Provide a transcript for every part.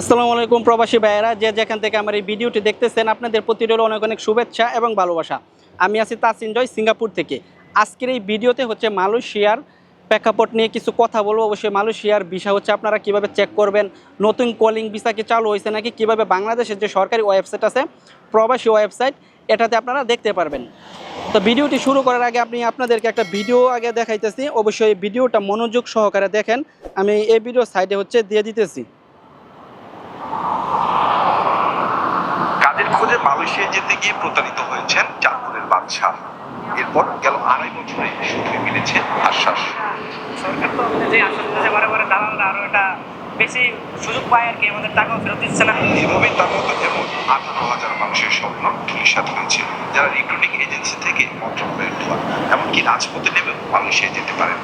আসসালামু আলাইকুম প্রবাসী ভাইয়েরা, যে যেখান থেকে আমার এই ভিডিওটি দেখতেছেন, আপনাদের প্রতি রইল অনেক অনেক শুভেচ্ছা এবং ভালোবাসা। আমি আছি তাসিন জয়, সিঙ্গাপুর থেকে। আজকের এই ভিডিওতে হচ্ছে মালয়েশিয়ার প্রেক্ষাপট নিয়ে কিছু কথা বলব। অবশ্যই মালয়েশিয়ার ভিসা হচ্ছে আপনারা কীভাবে চেক করবেন, নতুন কলিং ভিসা কি চালু হয়েছে নাকি, কীভাবে বাংলাদেশের যে সরকারি ওয়েবসাইট আছে, প্রবাসী ওয়েবসাইট এটাতে আপনারা দেখতে পারবেন। তো ভিডিওটি শুরু করার আগে আপনি আপনাদেরকে একটা ভিডিও আগে দেখাইতেছি। অবশ্যই ভিডিওটা মনোযোগ সহকারে দেখেন। আমি এই ভিডিও সাইডে হচ্ছে দিয়ে দিতেছি। কাজের খোঁজে মালয়েশিয়া যেতে গিয়ে প্রতারিত হয়েছেন চাঁদপুরের বাদশাহ? এরপর গেল আড়াই বছরে সুখে মিলেছে আশ্বাস। সরকার তো যে আশ্বাস দিতেছে বারে বারে দালালরা আরও এটা বেশি সুযোগ পায় আর কি আমাদের টাকাও ফেরত দিচ্ছে না। এভাবেই তার মতো এমন আঠারো হাজার মানুষের স্বপ্ন ধূলিসাৎ হয়েছে যারা রিক্রুটিং এজেন্সি থেকে মন্ত্রণালয়ের ধোয়া এমনকি রাজপথে নেমেও মালয়েশিয়া যেতে পারেন।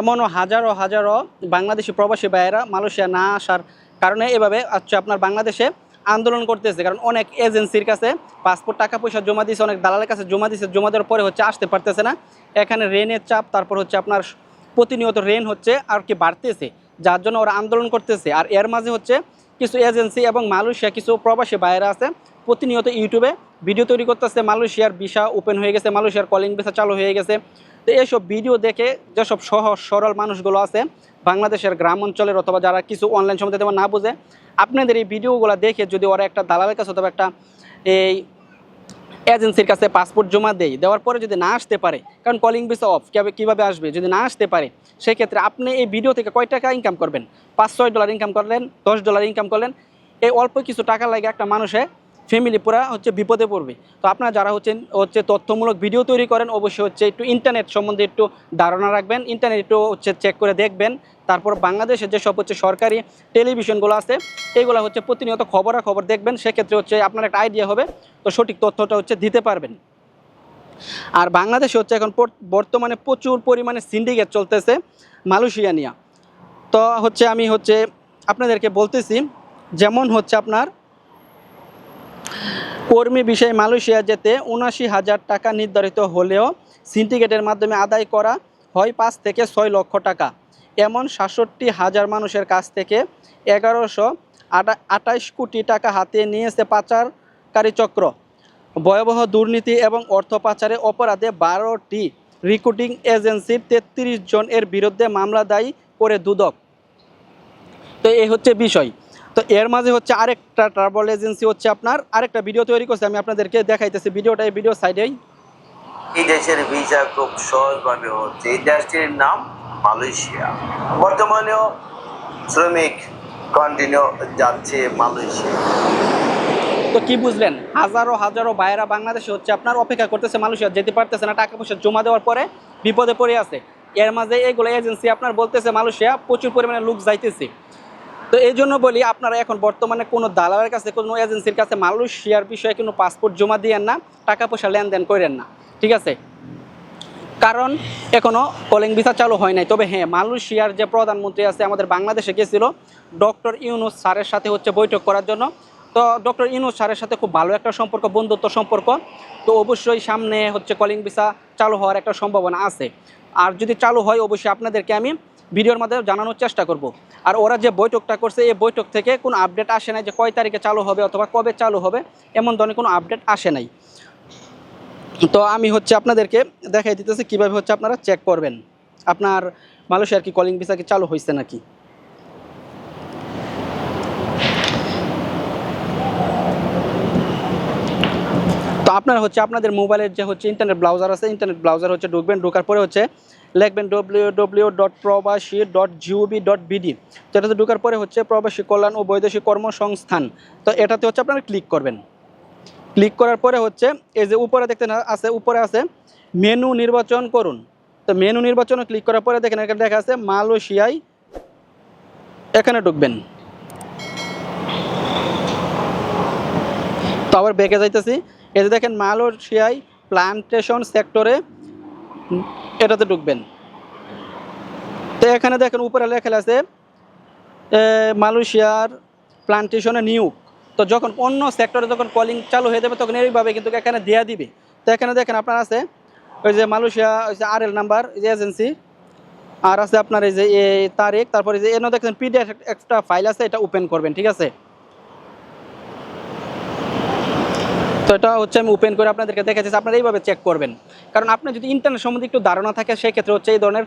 এমনও হাজারো হাজারো বাংলাদেশি প্রবাসী ভাইয়েরা মালয়েশিয়া না আসার কারণে এভাবে হচ্ছে আপনার বাংলাদেশে আন্দোলন করতেছে। কারণ অনেক এজেন্সির কাছে পাসপোর্ট, টাকা পয়সা জমা দিয়েছে অনেক দালালের কাছে জমা দিয়েছে জমা দেওয়ার পরে হচ্ছে আসতে পারতেছে না। এখানে রেনের চাপ, তারপর হচ্ছে আপনার প্রতিনিয়ত রেন হচ্ছে আর কি বাড়তেছে, যার জন্য ওরা আন্দোলন করতেছে। আর এর মাঝে হচ্ছে কিছু এজেন্সি এবং মালয়েশিয়া কিছু প্রবাসী বাইরে আছে, প্রতিনিয়ত ইউটিউবে ভিডিও তৈরি করতেছে, মালয়েশিয়ার ভিসা ওপেন হয়ে গেছে, মালয়েশিয়ার কলিং ভিসা চালু হয়ে গেছে। তো এইসব ভিডিও দেখে যেসব সহজ সরল মানুষগুলো আছে বাংলাদেশের গ্রাম অঞ্চলের অথবা যারা কিছু অনলাইন সম্বন্ধে তেমন না বুঝে, আপনাদের এই ভিডিওগুলো দেখে যদি ওরা একটা দালালের কাছে অথবা একটা এই এজেন্সির কাছে পাসপোর্ট জমা দেয়, দেওয়ার পরে যদি না আসতে পারে, কারণ কলিং ভিসা অফ কীভাবে কীভাবে আসবে? যদি না আসতে পারে, সেক্ষেত্রে আপনি এই ভিডিও থেকে কয় টাকা ইনকাম করবেন? পাঁচ, ছয় ডলার ইনকাম করলেন, দশ ডলার ইনকাম করলেন, এই অল্প কিছু টাকা লাগে একটা মানুষে ফ্যামিলি পুরা হচ্ছে বিপদে পড়বে। তো আপনারা যারা হচ্ছেন, হচ্ছে তথ্যমূলক ভিডিও তৈরি করেন, অবশ্যই হচ্ছে একটু ইন্টারনেট সম্বন্ধে একটু ধারণা রাখবেন ইন্টারনেট একটু হচ্ছে চেক করে দেখবেন। তারপর বাংলাদেশের যেসব হচ্ছে সরকারি টেলিভিশনগুলো আছে, এগুলো হচ্ছে প্রতিনিয়ত খবরাখবর দেখবেন, সেক্ষেত্রে হচ্ছে আপনার একটা আইডিয়া হবে, তো সঠিক তথ্যটা হচ্ছে দিতে পারবেন। আর বাংলাদেশে হচ্ছে এখন বর্তমানে প্রচুর পরিমাণে সিন্ডিকেট চলতেছে মালয়েশিয়া নিয়ে। তো হচ্ছে আমি হচ্ছে আপনাদেরকে বলতেছি, যেমন হচ্ছে আপনার কর্মী বিষয়ে মালয়েশিয়া যেতে উনাশি হাজার টাকা নির্ধারিত হলেও সিন্ডিকেটের মাধ্যমে আদায় করা হয় পাঁচ থেকে ছয় লক্ষ টাকা। এমন সাতষট্টি হাজার মানুষের কাছ থেকে এগারোশো আটা আটাইশ কোটি টাকা হাতিয়ে নিয়েছে পাচারকারী চক্র। ভয়াবহ দুর্নীতি এবং অর্থ পাচারে অপরাধে বারোটি রিক্রুটিং এজেন্সির তেত্রিশ জন এর বিরুদ্ধে মামলা দায়ী করে দুদক। তো এই হচ্ছে বিষয়। তো এর মাঝে হচ্ছে আরেকটা ট্রাভেল এজেন্সি হচ্ছে আপনার আরেকটা ভিডিও তৈরি করছে আমি আপনাদেরকে দেখাইতেছি ভিডিওটা এই ভিডিও সাইডেই এই দেশের ভিসা খুব সহজভাবে হচ্ছে এই দেশটির নাম মালয়েশিয়া। বর্তমানেও শ্রমিক কন্টিনিউ যাচ্ছে মালয়েশিয়া। তো কি বুঝলেন? হাজারো হাজারো বাইরা বাংলাদেশে হচ্ছে আপনার অপেক্ষা করতেছে মালয়েশিয়া যেতে পারতেছে না টাকা পয়সা জমা দেওয়ার পরে বিপদে পড়ে আছে। এর মাঝে এগুলো এজেন্সি আপনার বলতেছে মালয়েশিয়া প্রচুর পরিমাণে লোক যাইতেছে। তো এই জন্য বলি, আপনারা এখন বর্তমানে কোনো দালালের কাছে, কোনো এজেন্সির কাছে মালয়েশিয়ার বিষয়ে কোনো পাসপোর্ট জমা দিয়েন না টাকা পয়সা লেনদেন করেন না, ঠিক আছে? কারণ এখনও কলিং ভিসা চালু হয় নাই। তবে হ্যাঁ মালয়েশিয়ার যে প্রধানমন্ত্রী আছে, আমাদের বাংলাদেশে গেছিল, ডক্টর ইউনুস স্যারের সাথে হচ্ছে বৈঠক করার জন্য। তো ডক্টর ইউনুস স্যারের সাথে খুব ভালো একটা সম্পর্ক, বন্ধুত্ব সম্পর্ক। তো অবশ্যই সামনে হচ্ছে কলিং ভিসা চালু হওয়ার একটা সম্ভাবনা আছে। আর যদি চালু হয়, অবশ্যই আপনাদেরকে আমি ভিডিওর মাধ্যমে জানানোর চেষ্টা করব। আর ওরা যে বৈঠকটা করছে, এই বৈঠক থেকে কোনো আপডেট আসে নাই যে কয় তারিখে চালু হবে অথবা কবে চালু হবে, এমন ধরনের কোনো আপডেট আসে নাই। তো আমি হচ্ছে আপনাদেরকে দেখাই দিতেছি কীভাবে হচ্ছে আপনারা চেক করবেন। আপনার মালয়েশিয়ার কি কলিং ভিসা কি চালু হয়েছে নাকি? আপনারা হচ্ছে, আপনাদের মোবাইলের যে হচ্ছে ইন্টারনেট ব্রাউজার আছে ইন্টারনেট ব্রাউজার হচ্ছে ঢুকবেন, ঢোকার পরে হচ্ছে লিখবেন W W dot Probashi dot G O V dot BD তো এটাতে ঢোকার পরে হচ্ছে প্রবাসী কল্যাণ ও বৈদেশিক কর্মসংস্থান। তো এটাতে হচ্ছে আপনারা ক্লিক করবেন। ক্লিক করার পরে হচ্ছে, এই যে উপরে দেখতে আছে, উপরে আছে মেনু নির্বাচন করুন। তো মেনু নির্বাচনে ক্লিক করার পরে দেখেন, এখানে দেখা আছে মালয়েশিয়ায় এখানে ঢুকবেন। তো আবার বেঁকে যাইতেছি। যে দেখেন মালয়েশিয়ায় প্লান্টেশন সেক্টরে এটাতে ঢুকবেন। তো এখানে দেখেন উপরে লেখা আছে মালয়েশিয়ার প্লান্টেশনে নিয়োগ। তো যখন অন্য সেক্টরে যখন কলিং চালু হয়ে যাবে, তখন এইভাবে কিন্তু এখানে দেয়া দিবে। তো এখানে দেখেন আপনার আছে, ওই যে মালয়েশিয়া, ওই যে আর এল নাম্বার যে এজেন্সি আর আছে আপনার এই যে এই তারিখ, তারপরে যে এনে দেখেন পিডিএফ একটা ফাইল আছে, এটা ওপেন করবেন, ঠিক আছে? তো এটা হচ্ছে আমি ওপেন করে আপনাদেরকে দেখাচ্ছি আপনারা এইভাবে চেক করবেন। কারণ আপনার যদি ইন্টারনেট সম্বন্ধে একটু ধারণা থাকে, সেক্ষেত্রে হচ্ছে এই ধরনের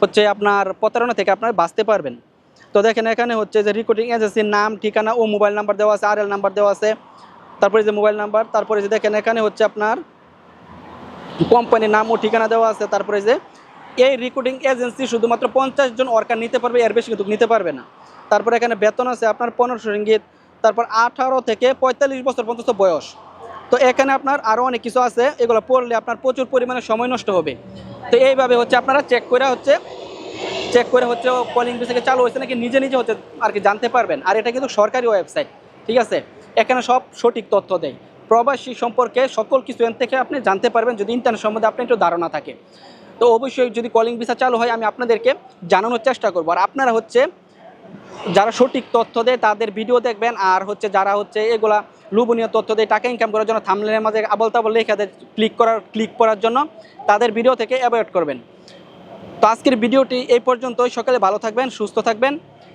হচ্ছে আপনার প্রতারণা থেকে আপনার বাঁচতে পারবেন। তো দেখেন এখানে হচ্ছে যে রেকর্ডিং এজেন্সির নাম, ঠিকানা ও মোবাইল নাম্বার দেওয়া আছে আর এল নাম্বার দেওয়া আছে। তারপরে যে মোবাইল নাম্বার তারপরে যে দেখেন এখানে হচ্ছে আপনার কোম্পানির নাম ও ঠিকানা দেওয়া আছে। তারপরে যে এই রেকর্ডিং এজেন্সি শুধুমাত্র পঞ্চাশ জন ওয়ার্কার নিতে পারবে, এর বেশি কিন্তু নিতে পারবে না। তারপরে এখানে বেতন আছে আপনার পনেরোশো রিঙ্গিত, তারপর আঠারো থেকে পঁয়তাল্লিশ বছর পর্যন্ত বয়স। তো এখানে আপনার আরও অনেক কিছু আছে, এগুলো পড়লে আপনার প্রচুর পরিমাণে সময় নষ্ট হবে। তো এইভাবে হচ্ছে আপনারা চেক করে হচ্ছে চেক করে হচ্ছে কলিং থেকে চালু হয়েছে নাকি নিজে নিজে হচ্ছে আর কি জানতে পারবেন। আর এটা কিন্তু সরকারি ওয়েবসাইট ঠিক আছে? এখানে সব সঠিক তথ্য দেয়। প্রবাসী সম্পর্কে সকল কিছু এর থেকে আপনি জানতে পারবেন, যদি ইন্টারনেট সম্বন্ধে আপনার একটু ধারণা থাকে। তো অবশ্যই যদি কলিং ভিসা চালু হয়, আমি আপনাদেরকে জানানোর চেষ্টা করব। আর আপনারা হচ্ছে যারা সঠিক তথ্য দেয় তাদের ভিডিও দেখবেন, আর হচ্ছে যারা হচ্ছে এগুলা লোভনীয় তথ্য দেয়, টাকা ইনকাম করার জন্য থামলেনের মাঝে আবল তাবল লেখা দেয় ক্লিক করার ক্লিক করার জন্য তাদের ভিডিও থেকে অ্যাভয়েড করবেন। তো আজকের ভিডিওটি এই পর্যন্তই। সকালে ভালো থাকবেন, সুস্থ থাকবেন।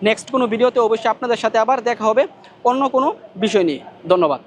নেক্সট কোনো ভিডিওতে অবশ্যই আপনাদের সাথে আবার দেখা হবে। অন্য কোনো বিষয় নিয়ে। ধন্যবাদ।